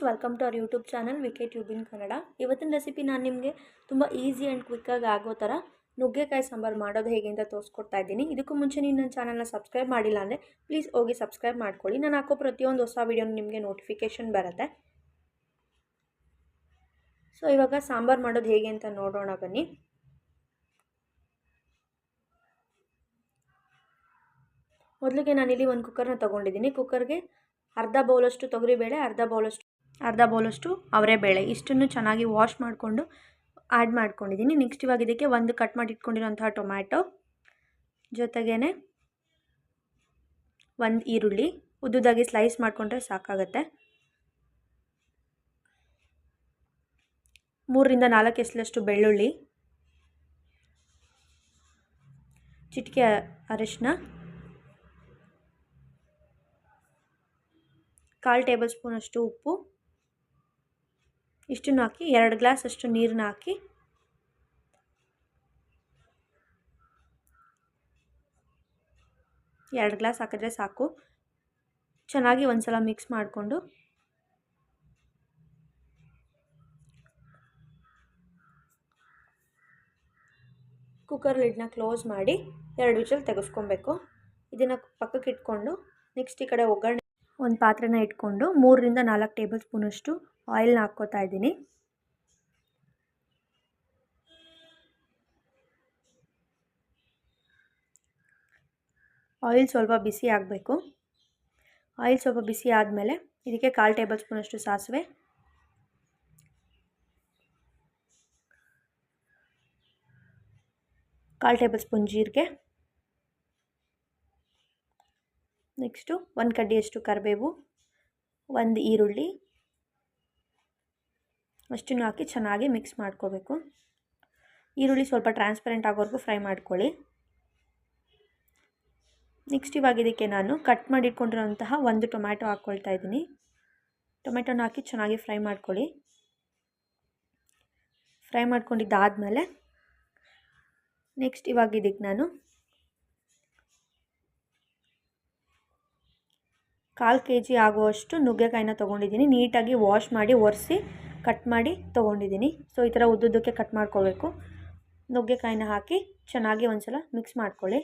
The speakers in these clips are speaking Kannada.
Friends welcome to our YouTube channel VK tube in Kannada ಇವತ್ತಿನ ರೆಸಿಪಿ ನಾನು ನಿಮಗೆ ತುಂಬ ಈಸಿ ಆ್ಯಂಡ್ ಕ್ವಿಕ್ಕಾಗಿ ಆಗೋ ಥರ ನುಗ್ಗೆಕಾಯಿ ಸಾಂಬಾರು ಮಾಡೋದು ಹೇಗೆ ಅಂತ ತೋರಿಸ್ಕೊಡ್ತಾ ಇದ್ದೀನಿ. ಇದಕ್ಕೂ ಮುಂಚೆ ನೀವು ನನ್ನ ಚಾನಲ್ನ ಸಬ್ಸ್ಕ್ರೈಬ್ ಮಾಡಿಲ್ಲ ಅಂದರೆ ಪ್ಲೀಸ್ ಹೋಗಿ ಸಬ್ಸ್ಕ್ರೈಬ್ ಮಾಡ್ಕೊಳ್ಳಿ. ನಾನು ಹಾಕೋ ಪ್ರತಿಯೊಂದು ಹೊಸ ವೀಡಿಯೋನು ನಿಮಗೆ ನೋಟಿಫಿಕೇಷನ್ ಬರುತ್ತೆ. ಸೊ ಇವಾಗ ಸಾಂಬಾರು ಮಾಡೋದು ಹೇಗೆ ಅಂತ ನೋಡೋಣ ಬನ್ನಿ. ಮೊದಲಿಗೆ ನಾನಿಲ್ಲಿ ಒಂದು ಕುಕ್ಕರ್ನ ತೊಗೊಂಡಿದ್ದೀನಿ. ಕುಕ್ಕರ್ಗೆ ಅರ್ಧ ಬೌಲಷ್ಟು ತೊಗರಿಬೇಳೆ, ಅರ್ಧ ಬೌಲಷ್ಟು ಅರ್ಧ ಬೌಲಷ್ಟು ಅವರೆಬೇಳೆ ಇಷ್ಟನ್ನು ಚೆನ್ನಾಗಿ ವಾಶ್ ಮಾಡಿಕೊಂಡು ಆ್ಯಡ್ ಮಾಡ್ಕೊಂಡಿದ್ದೀನಿ. ನೆಕ್ಸ್ಟ್ ಇವಾಗ ಇದಕ್ಕೆ ಒಂದು ಕಟ್ ಮಾಡಿ ಇಟ್ಕೊಂಡಿರೋಂತಹ ಟೊಮ್ಯಾಟೊ ಜೊತೆಗೇ ಒಂದು ಈರುಳ್ಳಿ. ಉದ್ದುದಾಗಿ ಸ್ಲೈಸ್ ಮಾಡಿಕೊಂಡ್ರೆ ಸಾಕಾಗತ್ತೆ. ಮೂರರಿಂದ ನಾಲ್ಕು ಎಸ್ಲಷ್ಟು ಬೆಳ್ಳುಳ್ಳಿ. ಚಿಟಿಕೆ ಅರಿಶಿನ ಕಾಲು ಟೇಬಲ್ ಸ್ಪೂನಷ್ಟು ಉಪ್ಪು. ಇಷ್ಟನ್ನು ಹಾಕಿ, ಎರಡು ಗ್ಲಾಸ್ ಅಷ್ಟು ನೀರನ್ನ ಹಾಕಿ. ಎರಡು ಗ್ಲಾಸ್ ಹಾಕಿದ್ರೆ ಸಾಕು. ಚೆನ್ನಾಗಿ ಒಂದು ಸಲ ಮಿಕ್ಸ್ ಮಾಡಿಕೊಂಡು. ಕುಕ್ಕರ್ ಲಿಡ್ನ ಕ್ಲೋಸ್ ಮಾಡಿ, ಎರಡು ವಿಚಲ್ ತೆಗೆಸ್ಕೊಬೇಕು. ಇದನ್ನು ಪಕ್ಕಕ್ಕೆ ಇಟ್ಕೊಂಡು ನೆಕ್ಸ್ಟ್ ಈ ಕಡೆ ಒಗ್ಗರಣೆ ಒಂದು ಪಾತ್ರೆನ ಇಟ್ಕೊಂಡು, ಮೂರರಿಂದ ನಾಲ್ಕು ಟೇಬಲ್ ಸ್ಪೂನಷ್ಟು ಆಯಿಲ್ನ ಹಾಕ್ಕೋತಾ ಇದ್ದೀನಿ. ಆಯಿಲ್ ಸ್ವಲ್ಪ ಬಿಸಿ ಆಗಬೇಕು. ಆಯಿಲ್ ಸ್ವಲ್ಪ ಬಿಸಿ ಆದಮೇಲೆ ಇದಕ್ಕೆ ಕಾಲು ಟೇಬಲ್ ಸ್ಪೂನಷ್ಟು ಸಾಸಿವೆ. ಕಾಲು ಟೇಬಲ್ ಸ್ಪೂನ್ ಜೀರಿಗೆ. ನೆಕ್ಸ್ಟು ಒಂದು ಕಡ್ಡಿಯಷ್ಟು ಕರಿಬೇವು. ಒಂದು ಈರುಳ್ಳಿ. ಅಷ್ಟನ್ನು ಹಾಕಿ ಚೆನ್ನಾಗಿ ಮಿಕ್ಸ್ ಮಾಡ್ಕೋಬೇಕು. ಈರುಳ್ಳಿ ಸ್ವಲ್ಪ ಟ್ರಾನ್ಸ್ಪರೆಂಟ್ ಆಗೋವರೆಗೂ ಫ್ರೈ ಮಾಡ್ಕೊಳ್ಳಿ. ನೆಕ್ಸ್ಟ್ ಇವಾಗ ಇದಕ್ಕೆ ನಾನು ಕಟ್ ಮಾಡಿಟ್ಕೊಂಡಿರೋಂತಹ ಒಂದು ಟೊಮ್ಯಾಟೊ ಹಾಕ್ಕೊಳ್ತಾ ಇದ್ದೀನಿ. ಟೊಮೆಟೊನ ಹಾಕಿ ಚೆನ್ನಾಗಿ ಫ್ರೈ ಮಾಡ್ಕೊಳ್ಳಿ. ಫ್ರೈ ಮಾಡ್ಕೊಂಡಿದ್ದಾದಮೇಲೆ ನೆಕ್ಸ್ಟ್ ಇವಾಗ ಇದಕ್ಕೆ ನಾನು ಕಾಲು ಕೆ ಜಿ ಆಗುವಷ್ಟು ನುಗ್ಗೆಕಾಯಿನ ತೊಗೊಂಡಿದ್ದೀನಿ. ನೀಟಾಗಿ ವಾಶ್ ಮಾಡಿ ಒರೆಸಿ ಕಟ್ ಮಾಡಿ ತೊಗೊಂಡಿದ್ದೀನಿ. ಸೊ ಈ ಥರ ಉದ್ದುದ್ದಕ್ಕೆ ಕಟ್ ಮಾಡ್ಕೋಬೇಕು. ನುಗ್ಗೆಕಾಯಿನ ಹಾಕಿ ಚೆನ್ನಾಗಿ ಒಂದ್ಸಲ ಮಿಕ್ಸ್ ಮಾಡ್ಕೊಳ್ಳಿ.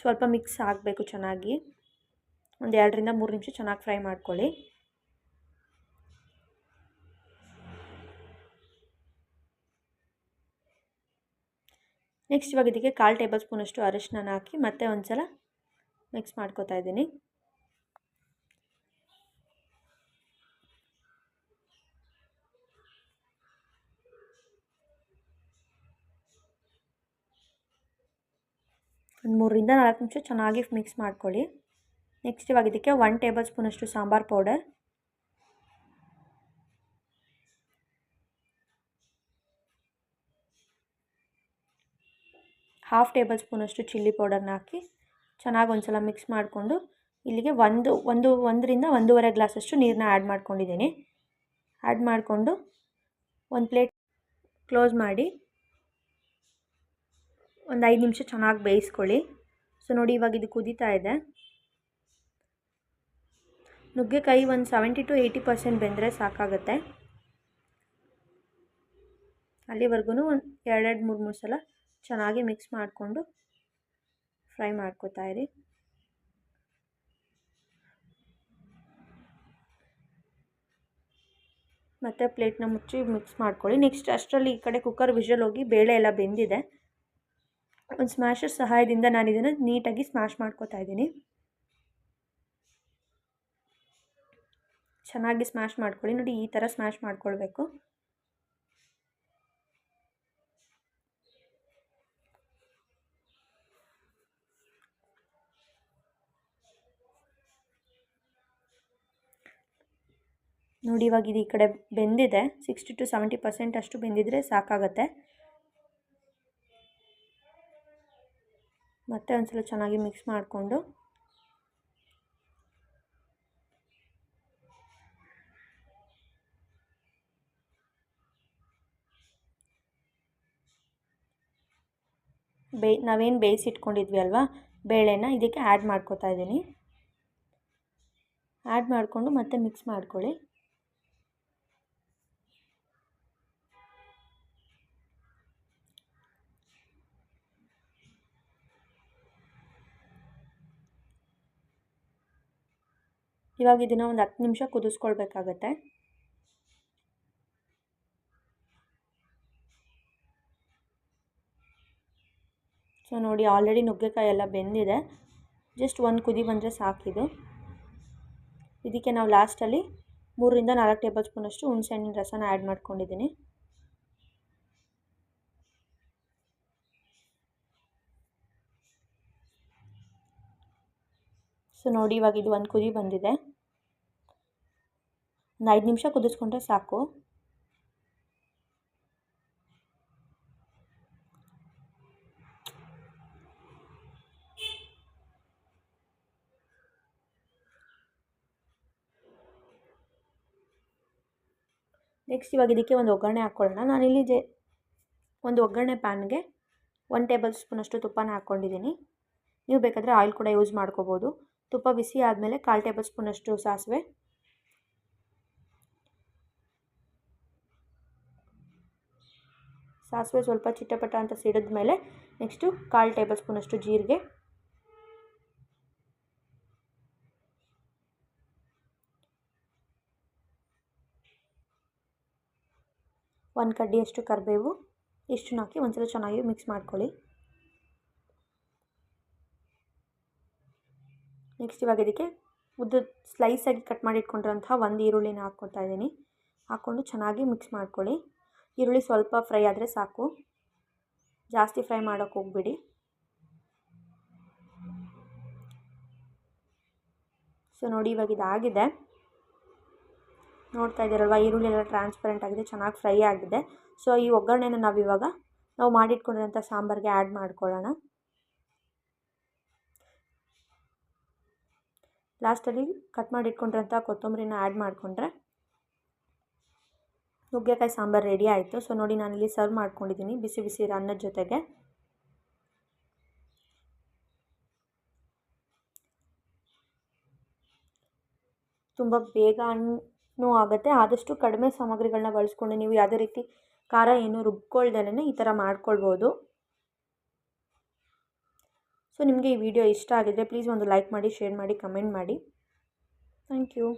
ಸ್ವಲ್ಪ ಮಿಕ್ಸ್ ಆಗಬೇಕು ಚೆನ್ನಾಗಿ. ಒಂದು ಎರಡರಿಂದ ಮೂರು ನಿಮಿಷ ಚೆನ್ನಾಗಿ ಫ್ರೈ ಮಾಡ್ಕೊಳ್ಳಿ. ನೆಕ್ಸ್ಟ್ ಇವಾಗ ಇದಕ್ಕೆ ಕಾಲು ಟೇಬಲ್ ಸ್ಪೂನಷ್ಟು ಅರಿಶಿನ ಹಾಕಿ ಮತ್ತೆ ಒಂದು ಸಲ ಮಿಕ್ಸ್ ಮಾಡ್ಕೋತಾ ಇದ್ದೀನಿ. ಒಂದು ಮೂರರಿಂದ ನಾಲ್ಕು ನಿಮಿಷ ಚೆನ್ನಾಗಿ ಮಿಕ್ಸ್ ಮಾಡ್ಕೊಳ್ಳಿ. ನೆಕ್ಸ್ಟ್ ಇವಾಗ ಇದಕ್ಕೆ ಒನ್ ಟೇಬಲ್ ಸ್ಪೂನಷ್ಟು ಸಾಂಬಾರು ಪೌಡರ್ ಹಾಫ್ ಟೇಬಲ್ ಸ್ಪೂನಷ್ಟು ಚಿಲ್ಲಿ ಪೌಡರ್ನ ಹಾಕಿ ಚೆನ್ನಾಗಿ ಒಂದು ಸಲ ಮಿಕ್ಸ್ ಮಾಡಿಕೊಂಡು ಇಲ್ಲಿಗೆ ಒಂದು ಒಂದು, ಒಂದರಿಂದ ಒಂದೂವರೆ ಗ್ಲಾಸಷ್ಟು ನೀರನ್ನ ಆ್ಯಡ್ ಮಾಡ್ಕೊಂಡಿದ್ದೀನಿ. ಆ್ಯಡ್ ಮಾಡಿಕೊಂಡು ಒಂದು ಪ್ಲೇಟ್ ಕ್ಲೋಸ್ ಮಾಡಿ ಒಂದು ಐದು ನಿಮಿಷ ಚೆನ್ನಾಗಿ ಬೇಯಿಸ್ಕೊಳ್ಳಿ. ಸೊ, ನೋಡಿ ಇವಾಗ ಇದು ಕುದೀತಾ ಇದೆ. ನುಗ್ಗೆಕಾಯಿ ಒಂದು ಸೆವೆಂಟಿ ಟು ಏಯ್ಟಿ ಪರ್ಸೆಂಟ್ ಬೆಂದರೆ ಸಾಕಾಗುತ್ತೆ. ಅಲ್ಲಿವರೆಗೂ ಒಂದು ಎರಡೆರಡು, ಮೂರು ಮೂರು ಸಲ ಚೆನ್ನಾಗಿ ಮಿಕ್ಸ್ ಮಾಡಿಕೊಂಡು ಫ್ರೈ ಮಾಡ್ಕೋತಾ ಇರಿ. ಮತ್ತು ಪ್ಲೇಟ್ನ ಮುಚ್ಚಿ ಮಿಕ್ಸ್ ಮಾಡ್ಕೊಳ್ಳಿ. ನೆಕ್ಸ್ಟ್ ಅಷ್ಟರಲ್ಲಿ ಈ ಕಡೆ ಕುಕ್ಕರ್ ವಿಷಲ್ ಹೋಗಿ ಬೇಳೆ ಎಲ್ಲ ಬೆಂದಿದೆ. ಒಂದು ಸ್ಮ್ಯಾಶರ್ ಸಹಾಯದಿಂದ ನಾನು ಇದನ್ನು ನೀಟಾಗಿ ಸ್ಮ್ಯಾಶ್ ಮಾಡ್ಕೋತಾ ಇದ್ದೀನಿ. ಚೆನ್ನಾಗಿ ಸ್ಮ್ಯಾಶ್ ಮಾಡ್ಕೊಳ್ಳಿ. ನೋಡಿ, ಈ ಥರ ಸ್ಮ್ಯಾಶ್ ಮಾಡ್ಕೊಳ್ಬೇಕು. ನೋಡಿ, ಇವಾಗ ಇದು ಈ ಕಡೆ ಬೆಂದಿದೆ. ಸಿಕ್ಸ್ಟಿ ಟು ಸೆವೆಂಟಿ ಪರ್ಸೆಂಟ್ ಅಷ್ಟು ಬೆಂದಿದ್ರೆ ಸಾಕಾಗತ್ತೆ. ಮತ್ತೆ ಒಂದ್ಸಲ ಚೆನ್ನಾಗಿ ಮಿಕ್ಸ್ ಮಾಡಿಕೊಂಡು. ಬೇ, ನಾವೇನು ಬೇಯಿಸಿಟ್ಕೊಂಡಿದ್ವಿ ಅಲ್ವಾ ಬೇಳೆನ ಇದಕ್ಕೆ ಆ್ಯಡ್ ಮಾಡ್ಕೋತಾ ಇದ್ದೀನಿ. ಆ್ಯಡ್ ಮಾಡಿಕೊಂಡು ಮತ್ತೆ ಮಿಕ್ಸ್ ಮಾಡ್ಕೊಳ್ಳಿ. ಇವಾಗ ಇದನ್ನು ಒಂದು ಹತ್ತು ನಿಮಿಷ ಕುದಿಸ್ಕೊಳ್ಬೇಕಾಗತ್ತೆ. ಸೊ ನೋಡಿ ಆಲ್ರೆಡಿ ನುಗ್ಗೆಕಾಯಿ ಎಲ್ಲ ಬೆಂದಿದೆ. ಜಸ್ಟ್ ಒಂದು ಕುದಿ ಬಂದರೆ ಸಾಕಿದು ಇದಕ್ಕೆ ನಾವು ಲಾಸ್ಟಲ್ಲಿ ಮೂರರಿಂದ ನಾಲ್ಕು ಟೇಬಲ್ ಸ್ಪೂನಷ್ಟು ಹುಣಸೆಹಣ್ಣಿನ ರಸನ ಆ್ಯಡ್ ಮಾಡ್ಕೊಂಡಿದ್ದೀನಿ. ಸೊ ನೋಡಿ ಇವಾಗ ಇದು ಒಂದು ಕುದಿ ಬಂದಿದೆ. ಒಂದು ಐದು ನಿಮಿಷ ಕುದಿಸ್ಕೊಂಡ್ರೆ ಸಾಕು. ನೆಕ್ಸ್ಟ್ ಇವಾಗ ಇದಕ್ಕೆ ಒಂದು ಒಗ್ಗರಣೆ ಹಾಕ್ಕೊಳ್ಳೋಣ. ಇಲ್ಲಿ ಜೆ ಒಂದು ಒಗ್ಗರಣೆ ಪ್ಯಾನ್ಗೆ ಒನ್ ಟೇಬಲ್ ಸ್ಪೂನಷ್ಟು ತುಪ್ಪನ ಹಾಕ್ಕೊಂಡಿದ್ದೀನಿ. ನೀವು ಬೇಕಾದರೆ ಆಯಿಲ್ ಕೂಡ ಯೂಸ್ ಮಾಡ್ಕೋಬೋದು. ತುಪ್ಪ ಬಿಸಿ ಆದಮೇಲೆ ಕಾಲು ಟೇಬಲ್ ಸ್ಪೂನಷ್ಟು ಸಾಸಿವೆ. ಸಾಸಿವೆ ಸ್ವಲ್ಪ ಚಿಟ್ಟಪಟ ಅಂತ ಸಿಡಿದ ಮೇಲೆ ನೆಕ್ಸ್ಟು ಕಾಲು ಟೇಬಲ್ ಸ್ಪೂನಷ್ಟು ಜೀರಿಗೆ. ಒಂದು ಕಡ್ಡಿಯಷ್ಟು ಕರಿಬೇವು. ಇಷ್ಟನ್ನು ಹಾಕಿ ಒಂದ್ಸಲ ಚೆನ್ನಾಗಿ ಮಿಕ್ಸ್ ಮಾಡ್ಕೊಳ್ಳಿ. ನೆಕ್ಸ್ಟ್ ಇವಾಗ ಇದಕ್ಕೆ ಉದ್ದು ಸ್ಲೈಸಾಗಿ ಕಟ್ ಮಾಡಿ ಇಟ್ಕೊಂಡಿರೋಂಥ ಒಂದು ಈರುಳ್ಳಿನ ಹಾಕ್ಕೊಳ್ತಾ ಇದ್ದೀನಿ. ಹಾಕ್ಕೊಂಡು ಚೆನ್ನಾಗಿ ಮಿಕ್ಸ್ ಮಾಡ್ಕೊಳ್ಳಿ. ಈರುಳ್ಳಿ ಸ್ವಲ್ಪ ಫ್ರೈ ಆದರೆ ಸಾಕು. ಜಾಸ್ತಿ ಫ್ರೈ ಮಾಡೋಕ್ಕೆ ಹೋಗ್ಬಿಡಿ. ಸೊ ನೋಡಿ ಇವಾಗ ಇದಾಗಿದೆ. ನೋಡ್ತಾ ಇದ್ದೀರಲ್ವ, ಈರುಳ್ಳಿ ಎಲ್ಲ ಟ್ರಾನ್ಸ್ಪರೆಂಟ್ ಆಗಿದೆ, ಚೆನ್ನಾಗಿ ಫ್ರೈ ಆಗಿದೆ. ಸೊ ಈ ಒಗ್ಗರಣೆನ ನಾವು ಇವಾಗ ನಾವು ಮಾಡಿಟ್ಕೊಂಡಿರೋಂಥ ಸಾಂಬಾರಿಗೆ ಆ್ಯಡ್ ಮಾಡ್ಕೊಳ್ಳೋಣ. ಲಾಸ್ಟಲ್ಲಿ ಕಟ್ ಮಾಡಿಟ್ಕೊಂಡಿರೋಂಥ ಕೊತ್ತಂಬರಿನ ಆ್ಯಡ್ ಮಾಡಿಕೊಂಡ್ರೆ ನುಗ್ಗೆಕಾಯಿ ಸಾಂಬಾರು ರೆಡಿ ಆಯಿತು. ಸೊ ನೋಡಿ ನಾನಿಲ್ಲಿ ಸರ್ವ್ ಮಾಡ್ಕೊಂಡಿದ್ದೀನಿ ಬಿಸಿ ಬಿಸಿ ಅನ್ನದ ಜೊತೆಗೆ. ತುಂಬ ಬೇಗ ಹಣ್ಣು ಆಗುತ್ತೆ. ಆದಷ್ಟು ಕಡಿಮೆ ಸಾಮಗ್ರಿಗಳನ್ನ ಬಳಸ್ಕೊಂಡು ನೀವು ಯಾವುದೇ ರೀತಿ ಖಾರ, ಏನು ರುಬ್ಕೊಳ್ದಲೇ ಈ ಥರ ಮಾಡ್ಕೊಳ್ಬೋದು. ಸೊ ನಿಮಗೆ ಈ ವಿಡಿಯೋ ಇಷ್ಟ ಆಗಿದ್ದರೆ ಪ್ಲೀಸ್ ಒಂದು ಲೈಕ್ ಮಾಡಿ ಶೇರ್ ಮಾಡಿ ಕಮೆಂಟ್ ಮಾಡಿ. Thank you